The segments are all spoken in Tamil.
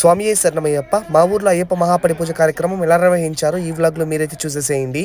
స్వామి శరణమయ్యప్ప. మా ఊర్లో అయ్యప్ప మహాపడి పూజ కార్యక్రమం ఎలా నిర్వహించారో ఈ వ్లాగ్లో మీరైతే చూసేసేయండి.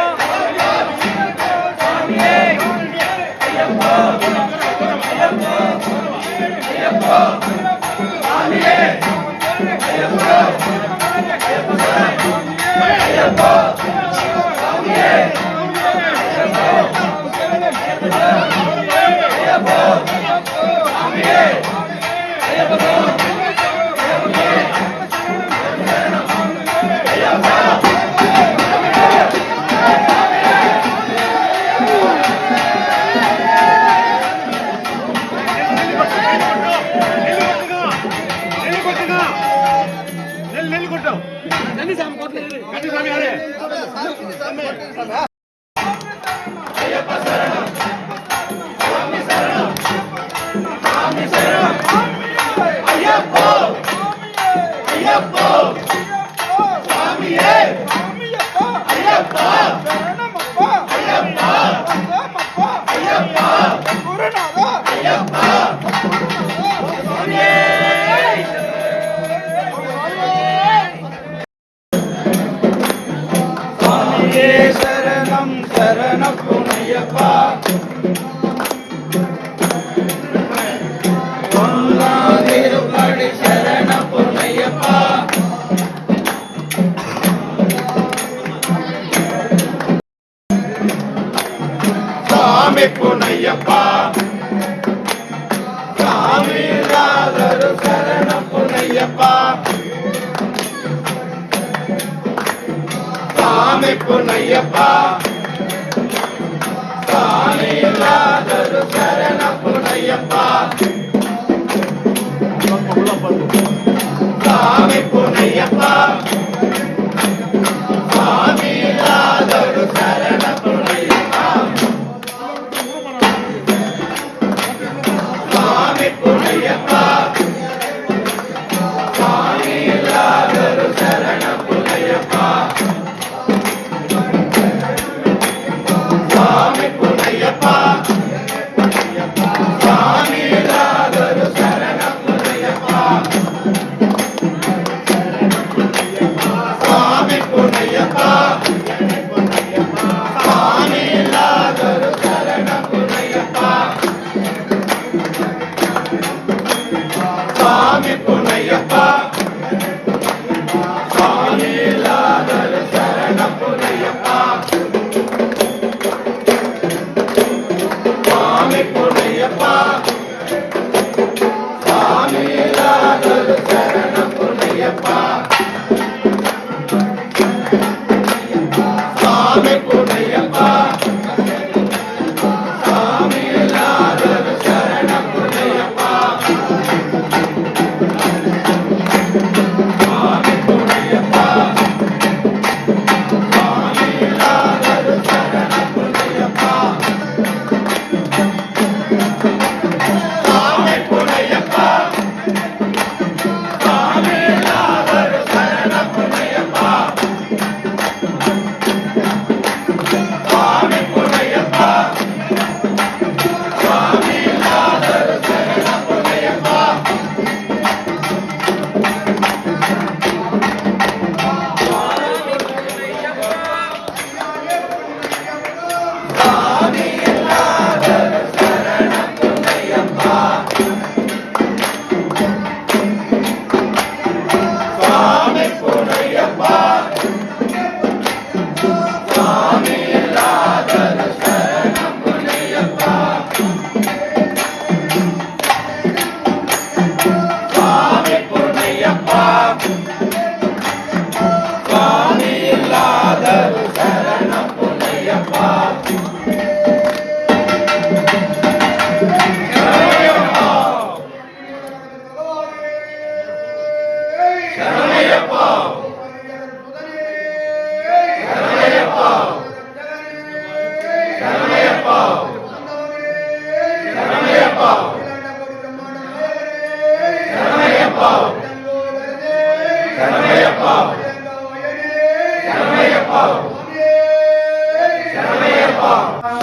நெல்லி சாமி கொட்டு நெல்லி சாமி கொட்டு சரணம் சரண புனையப்பா. புனையப்பா சாமிநாதரு சரணம் புனையப்பா சாமி புனையப்பா சாமிநாத Maria é Paz. ఆమెకు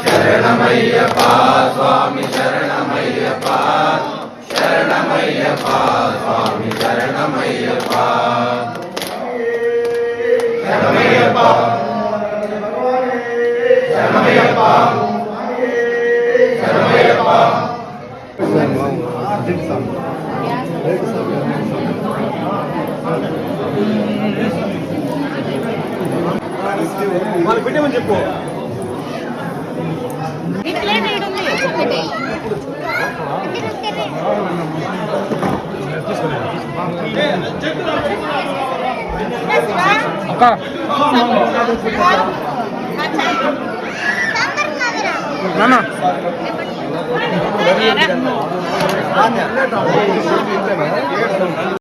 சரணமையப்பா சுவாமி சரணமையப்பா சரணமையப்பா சுவாமி சரணமையப்பா சரணமையப்பா சரணமையப்பா சரணமையப்பா వాళ్ళు పెట్టామని చెప్పు అక్క. నానా